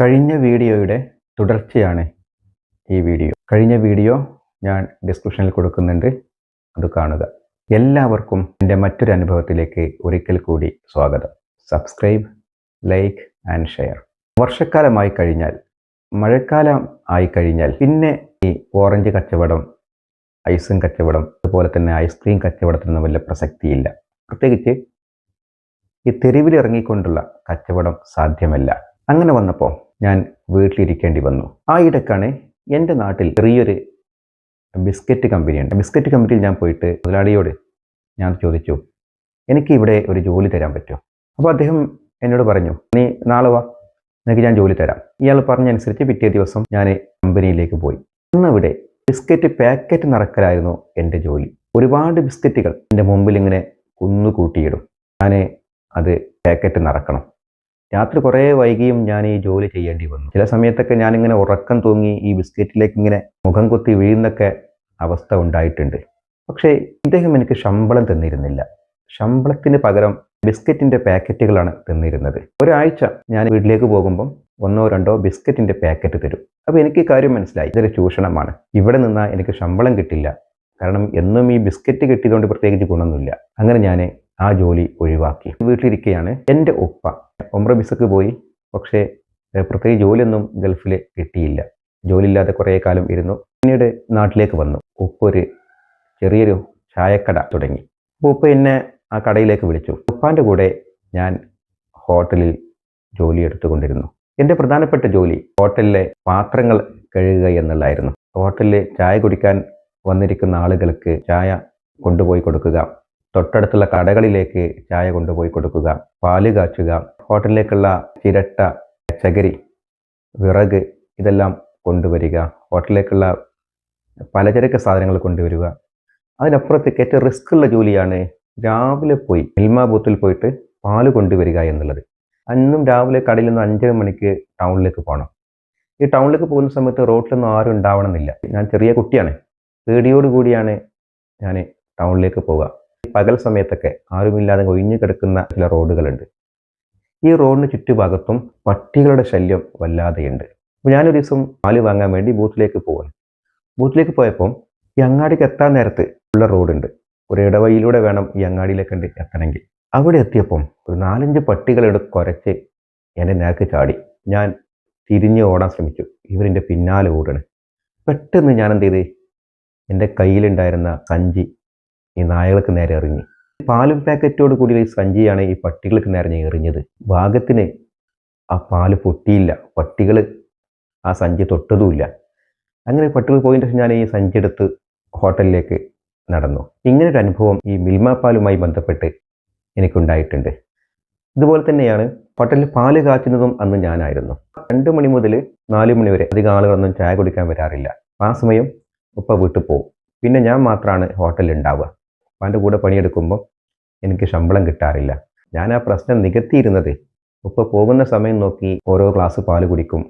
കഴിഞ്ഞ വീഡിയോയുടെ തുടർച്ചയാണ് ഈ വീഡിയോ. കഴിഞ്ഞ വീഡിയോ ഞാൻ ഡിസ്ക്രിപ്ഷനിൽ കൊടുക്കുന്നുണ്ട്. അത് കാണുക. എല്ലാവർക്കും എന്റെ മറ്റൊരു അനുഭവത്തിലേക്ക് ഒരിക്കൽ കൂടി സ്വാഗതം. സബ്സ്ക്രൈബ് ലൈക്ക് ആൻഡ് ഷെയർ വർഷക്കാലമായി കഴിഞ്ഞാൽ മഴക്കാലം ആയി കഴിഞ്ഞാൽ പിന്നെ ഈ ഓറഞ്ച് കച്ചവടം ഐസും കച്ചവടം അതുപോലെ തന്നെ ഐസ്ക്രീം കച്ചവടത്തിനൊന്നും വലിയ പ്രസക്തിയില്ല. പ്രത്യേകിച്ച് ഈ തെരുവിലിറങ്ങിക്കൊണ്ടുള്ള കച്ചവടം സാധ്യമല്ല. അങ്ങനെ വന്നപ്പോൾ ഞാൻ വീട്ടിലിരിക്കേണ്ടി വന്നു. ആ ഇടക്കാണ് എന്റെ നാട്ടിൽ ചെറിയൊരു ബിസ്ക്കറ്റ് കമ്പനിയുണ്ട്. ബിസ്ക്കറ്റ് കമ്പനിയിൽ ഞാൻ പോയിട്ട് മുതലാളിയോട് ഞാൻ ചോദിച്ചു എനിക്ക് ഇവിടെ ഒരു ജോലി തരാൻ പറ്റുമോ? അപ്പോൾ അദ്ദേഹം എന്നോട് പറഞ്ഞു നീ നാളെ വാ നിനക്ക് ഞാൻ ജോലി തരാം. ഇയാൾ പറഞ്ഞനുസരിച്ച് പിറ്റേ ദിവസം ഞാൻ കമ്പനിയിലേക്ക് പോയി. അന്നിവിടെ ബിസ്ക്കറ്റ് പാക്കറ്റ് നിറക്കലായിരുന്നു എന്റെ ജോലി. ഒരുപാട് ബിസ്ക്കറ്റുകൾ എന്റെ മുമ്പിൽ ഇങ്ങനെ കുന്നുകൂട്ടിയിടും. ഞാൻ അത് പാക്കറ്റ് നിറക്കണം രാത്രി കുറേ വൈകിയും ഞാൻ ഈ ജോലി ചെയ്യേണ്ടി വന്നു. ചില സമയത്തൊക്കെ ഞാനിങ്ങനെ ഉറക്കം തൂങ്ങി ഈ ബിസ്ക്കറ്റിലേക്ക് ഇങ്ങനെ മുഖം കുത്തി വീഴുന്നൊക്കെ അവസ്ഥ ഉണ്ടായിട്ടുണ്ട്. പക്ഷേ ഇദ്ദേഹം എനിക്ക് ശമ്പളം തന്നിരുന്നില്ല. ശമ്പളത്തിന് പകരം ബിസ്ക്കറ്റിന്റെ പാക്കറ്റുകളാണ് തന്നിരുന്നത്. ഒരാഴ്ച ഞാൻ വീട്ടിലേക്ക് പോകുമ്പം ഒന്നോ രണ്ടോ ബിസ്ക്കറ്റിന്റെ പാക്കറ്റ് തരും. അപ്പോൾ എനിക്ക് കാര്യം മനസ്സിലായി. ഇതൊരു ചൂഷണമാണ്. ഇവിടെ നിന്നാൽ എനിക്ക് ശമ്പളം കിട്ടില്ല. കാരണം എന്നും ഈ ബിസ്ക്കറ്റ് കിട്ടിയതുകൊണ്ട് പ്രത്യേകിച്ച് ഗുണമൊന്നുമില്ല. അങ്ങനെ ഞാൻ ആ ജോലി ഒഴിവാക്കി. വീട്ടിലിരിക്കുകയാണ് എന്റെ ഉപ്പ ഒമ്ര ബിസക്ക് പോയി. പക്ഷേ പ്രത്യേകിച്ച് ജോലിയൊന്നും ഗൾഫിൽ കിട്ടിയില്ല. ജോലിയില്ലാതെ കുറേ കാലം ഇരുന്നു. പിന്നീട് നാട്ടിലേക്ക് വന്നു. ഉപ്പ ഒരു ചെറിയൊരു ചായക്കട തുടങ്ങി. അപ്പോൾ ഉപ്പ എന്നെ ആ കടയിലേക്ക് വിളിച്ചു. ഉപ്പാന്റെ കൂടെ ഞാൻ ഹോട്ടലിൽ ജോലി എടുത്തുകൊണ്ടിരുന്നു. എന്റെ പ്രധാനപ്പെട്ട ജോലി ഹോട്ടലിലെ പാത്രങ്ങൾ കഴുകുക എന്നുള്ളതായിരുന്നു. ഹോട്ടലിൽ ചായ കുടിക്കാൻ വന്നിരിക്കുന്ന ആളുകൾക്ക് ചായ കൊണ്ടുപോയി കൊടുക്കുക തൊട്ടടുത്തുള്ള കടകളിലേക്ക് ചായ കൊണ്ടുപോയി കൊടുക്കുക. പാൽ കാച്ചുക. ഹോട്ടലിലേക്കുള്ള ചിരട്ട ചകിരി വിറക് ഇതെല്ലാം കൊണ്ടുവരിക. ഹോട്ടലിലേക്കുള്ള പലചരക്ക് സാധനങ്ങൾ കൊണ്ടുവരിക. അതിനപ്പുറത്തേക്ക് ഏറ്റവും റിസ്ക് ഉള്ള ജോലിയാണ് രാവിലെ പോയി മിൽമ ബൂത്തിൽ പോയിട്ട് പാൽ കൊണ്ടുവരിക എന്നുള്ളത്. അന്നും രാവിലെ കടയിൽ നിന്ന് അഞ്ചര മണിക്ക് ടൗണിലേക്ക് പോകണം ഈ ടൗണിലേക്ക് പോകുന്ന സമയത്ത് റോഡിലൊന്നും ആരും ഉണ്ടാവണമെന്നില്ല. ഞാൻ ചെറിയ കുട്ടിയാണ്. പേടിയോടുകൂടിയാണ് ഞാൻ ടൗണിലേക്ക് പോവുക. പകൽ സമയത്തൊക്കെ ആരുമില്ലാതെ ഒഴിഞ്ഞു കിടക്കുന്ന ചില റോഡുകളുണ്ട്. ഈ റോഡിന് ചുറ്റുഭാഗത്തും പട്ടികളുടെ ശല്യം വല്ലാതെയുണ്ട്. അപ്പോൾ ഞാനൊരു ദിവസം പാൽ വാങ്ങാൻ വേണ്ടി ബൂത്തിലേക്ക് പോവാൻ ബൂത്തിലേക്ക് പോയപ്പോൾ ഈ അങ്ങാടിക്ക് എത്താൻ നേരത്ത് ഉള്ള റോഡുണ്ട്. ഒരു ഇടവഴിയിലൂടെ വേണം ഈ അങ്ങാടിയിലേക്ക് എത്തണമെങ്കിൽ. അവിടെ എത്തിയപ്പം ഒരു നാലഞ്ച് പട്ടികളോട് കുരച്ച് എന്റെ നേർക്ക് ചാടി. ഞാൻ തിരിഞ്ഞ് ഓടാൻ ശ്രമിച്ചു. ഇവരെന്റെ പിന്നാലെ ഓടണേ പെട്ടെന്ന് ഞാൻ എന്ത് ചെയ്ത്? എന്റെ കയ്യിലുണ്ടായിരുന്ന സഞ്ചി ഈ നായകൾക്ക് നേരെ എറിഞ്ഞു. പാലും പാക്കറ്റോട് കൂടിയ ഈ സഞ്ചിയാണ് ഈ പട്ടികൾക്ക് നേരെ എറിഞ്ഞത്. ഭാഗത്തിന് ആ പാൽ പൊട്ടിയില്ല. പട്ടികൾ ആ സഞ്ചി തൊട്ടതുമില്ല. അങ്ങനെ പട്ടികൾ പോയിട്ട് ഞാൻ ഈ സഞ്ചി എടുത്ത് ഹോട്ടലിലേക്ക് നടന്നു. ഇങ്ങനെ ഒരു അനുഭവം ഈ മിൽമ പാലുമായി ബന്ധപ്പെട്ട് എനിക്കുണ്ടായിട്ടുണ്ട്. ഇതുപോലെ തന്നെയാണ് ഹോട്ടലിൽ പാൽ കാച്ചുന്നതും അന്ന് ഞാനായിരുന്നു. രണ്ട് മണി മുതൽ നാല് മണി വരെ അധികം ആളുകളൊന്നും ചായ കുടിക്കാൻ വരാറില്ല. ആ സമയം ഉപ്പ വീട്ടിൽ പോകും പിന്നെ ഞാൻ മാത്രമാണ് ഹോട്ടലിൽ ഉണ്ടാവുക. ഉപ്പാന്റെ കൂടെ പണിയെടുക്കുമ്പോൾ എനിക്ക് ശമ്പളം കിട്ടാറില്ല. ഞാൻ ആ പ്രശ്നം നികത്തിയിരുന്നത് ഉപ്പ പോകുന്ന സമയം നോക്കി ഓരോ ഗ്ലാസ് പാൽ കുടിക്കും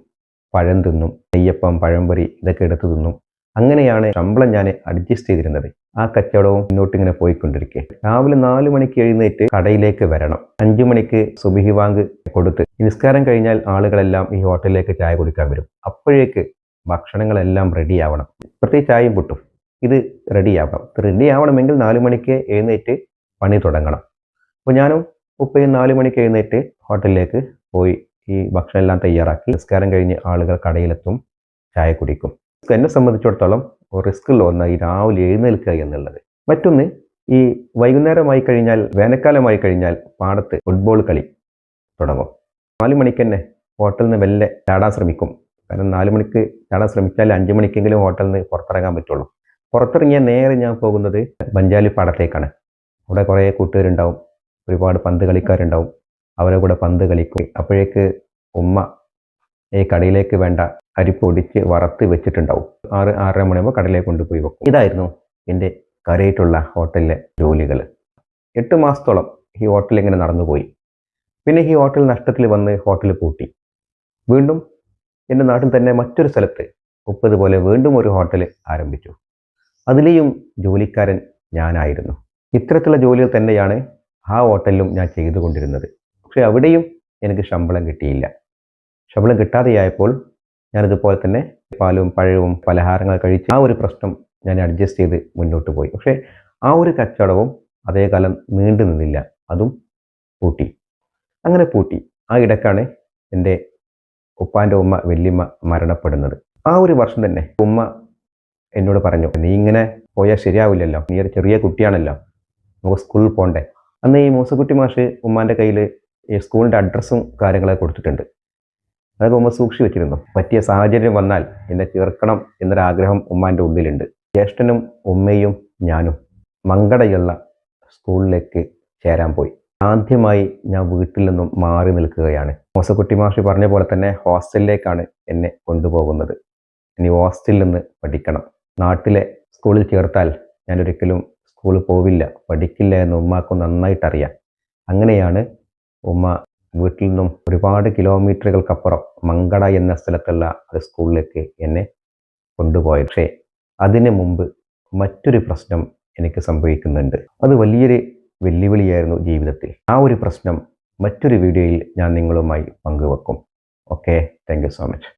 പഴം തിന്നും നെയ്യപ്പം പഴംപൊരി ഇതൊക്കെ എടുത്ത് തിന്നും. അങ്ങനെയാണ് ശമ്പളം ഞാൻ അഡ്ജസ്റ്റ് ചെയ്തിരുന്നത്. ആ കച്ചവടവും മുന്നോട്ട് ഇങ്ങനെ പോയിക്കൊണ്ടിരിക്കെ. രാവിലെ നാല് മണിക്ക് എഴുന്നേറ്റ് കടയിലേക്ക് വരണം. അഞ്ചു മണിക്ക് സുബിഹി വാങ്ക് കൊടുത്ത് നിസ്കാരം കഴിഞ്ഞാൽ ആളുകളെല്ലാം ഈ ഹോട്ടലിലേക്ക് ചായ കുടിക്കാൻ വരും. അപ്പോഴേക്ക് ഭക്ഷണങ്ങളെല്ലാം റെഡിയാവണം പ്രത്യേകിച്ച് ചായയും പുട്ടും. ഇത് റെഡി ആവണം റെഡി ആവണമെങ്കിൽ നാല് മണിക്ക് എഴുന്നേറ്റ് പണി തുടങ്ങണം. അപ്പോൾ ഞാനും ഉപ്പയും നാല് മണിക്ക് എഴുന്നേറ്റ് ഹോട്ടലിലേക്ക് പോയി ഈ ഭക്ഷണം എല്ലാം തയ്യാറാക്കി. നിസ്കാരം കഴിഞ്ഞ് ആളുകൾ കടയിലെത്തും ചായ കുടിക്കും. എന്നെ സംബന്ധിച്ചിടത്തോളം റിസ്ക് ഉള്ള ഒന്ന് ഈ രാവിലെ എഴുന്നേൽക്കുക എന്നുള്ളത്. മറ്റൊന്ന് ഈ വൈകുന്നേരമായി കഴിഞ്ഞാൽ വേനൽക്കാലമായി കഴിഞ്ഞാൽ പാടത്ത് ഫുട്ബോൾ കളി തുടങ്ങും. നാല് മണിക്ക് തന്നെ ഹോട്ടലിൽ നിന്ന് വെല്ലെ ചാടാൻ ശ്രമിക്കും. കാരണം നാല് മണിക്ക് ചാടാൻ ശ്രമിച്ചാൽ അഞ്ച് മണിക്കെങ്കിലും ഹോട്ടലിൽ നിന്ന് പുറത്തിറങ്ങാൻ പറ്റുള്ളൂ. പുറത്തിറങ്ങിയാൽ നേരെ ഞാൻ പോകുന്നത് ബഞ്ചാലി പാടത്തേക്കാണ്. അവിടെ കുറേ കൂട്ടുകാരുണ്ടാവും. ഒരുപാട് പന്ത് കളിക്കാരുണ്ടാവും. അവരെ കൂടെ പന്ത് കളിക്കും. അപ്പോഴേക്ക് ഉമ്മ ഈ കടയിലേക്ക് വേണ്ട അരി പൊടിച്ച് വറുത്ത് വെച്ചിട്ടുണ്ടാവും. ആറ് ആറര മണിയാകുമ്പോൾ കടയിലേക്ക് കൊണ്ടുപോയി വെക്കും. ഇതായിരുന്നു എന്റെ കരയിട്ടുള്ള ഹോട്ടലിലെ ജോലികൾ എട്ട് മാസത്തോളം ഈ ഹോട്ടൽ ഇങ്ങനെ നടന്നുപോയി. പിന്നെ ഈ ഹോട്ടൽ നഷ്ടത്തിൽ വന്ന് ഹോട്ടൽ പൂട്ടി. വീണ്ടും എന്റെ നാട്ടിൽ തന്നെ മറ്റൊരു സ്ഥലത്ത് മുപ്പതുപോലെ വീണ്ടും ഒരു ഹോട്ടൽ ആരംഭിച്ചു. അതിലെയും ജോലിക്കാരൻ ഞാനായിരുന്നു. ഇത്തരത്തിലുള്ള ജോലികൾ തന്നെയാണ് ആ ഹോട്ടലിലും ഞാൻ ചെയ്തുകൊണ്ടിരുന്നത്. പക്ഷെ അവിടെയും എനിക്ക് ശമ്പളം കിട്ടിയില്ല. ശമ്പളം കിട്ടാതെയായപ്പോൾ ഞാനിതുപോലെ തന്നെ പാലും പഴവും പലഹാരങ്ങൾ കഴിച്ച് ആ ഒരു പ്രശ്നം ഞാൻ അഡ്ജസ്റ്റ് ചെയ്ത് മുന്നോട്ട് പോയി. പക്ഷേ ആ ഒരു കച്ചവടവും അതേകാലം നീണ്ടു നിന്നില്ല. അതും പൂട്ടി. അങ്ങനെ പൂട്ടി. ആ ഇടക്കാണ് എന്റെ ഉപ്പാന്റെ ഉമ്മ വല്യമ്മ മരണപ്പെടുന്നത്. ആ ഒരു വർഷം തന്നെ ഉമ്മ എന്നോട് പറഞ്ഞു നീ ഇങ്ങനെ പോയാൽ ശരിയാവില്ലല്ലോ. നീ ഒരു ചെറിയ കുട്ടിയാണല്ലോ. നമുക്ക് സ്കൂളിൽ പോകണ്ടേ അന്ന് ഈ മൂസക്കുട്ടി മാഷ് ഉമ്മാന്റെ കയ്യിൽ ഈ സ്കൂളിന്റെ അഡ്രസ്സും കാര്യങ്ങളൊക്കെ കൊടുത്തിട്ടുണ്ട്. അതൊക്കെ ഉമ്മ സൂക്ഷി വെച്ചിരുന്നു പറ്റിയ സാഹചര്യം വന്നാൽ എന്നെ ചേർക്കണം എന്നൊരാഗ്രഹം ഉമ്മാന്റെ ഉള്ളിലുണ്ട്. ജ്യേഷ്ഠനും ഉമ്മയും ഞാനും മങ്കടയുള്ള സ്കൂളിലേക്ക് ചേരാൻ പോയി. ആദ്യമായി ഞാൻ വീട്ടിൽ നിന്നും മാറി നിൽക്കുകയാണ്. മോസക്കുട്ടി മാഷി പറഞ്ഞ പോലെ തന്നെ ഹോസ്റ്റലിലേക്കാണ് എന്നെ കൊണ്ടുപോകുന്നത്. ഇനി ഹോസ്റ്റലിൽ നിന്ന് പഠിക്കണം. നാട്ടിലെ സ്കൂളിൽ ചേർത്താൽ ഞാനൊരിക്കലും സ്കൂളിൽ പോവില്ല പഠിക്കില്ല എന്ന് ഉമ്മാക്ക് നന്നായിട്ടറിയാം. അങ്ങനെയാണ് ഉമ്മ വീട്ടിൽ നിന്നും ഒരുപാട് കിലോമീറ്ററുകൾക്കപ്പുറം മങ്കട എന്ന സ്ഥലത്തുള്ള ഒരു സ്കൂളിലേക്ക് എന്നെ കൊണ്ടുപോയത്. പക്ഷേ അതിനു മുമ്പ് മറ്റൊരു പ്രശ്നം എനിക്ക് സംഭവിക്കുന്നുണ്ട്. അത് വലിയൊരു വെല്ലുവിളിയായിരുന്നു ജീവിതത്തിൽ. ആ ഒരു പ്രശ്നം മറ്റൊരു വീഡിയോയിൽ ഞാൻ നിങ്ങളുമായി പങ്കുവെക്കും. Okay thank so much.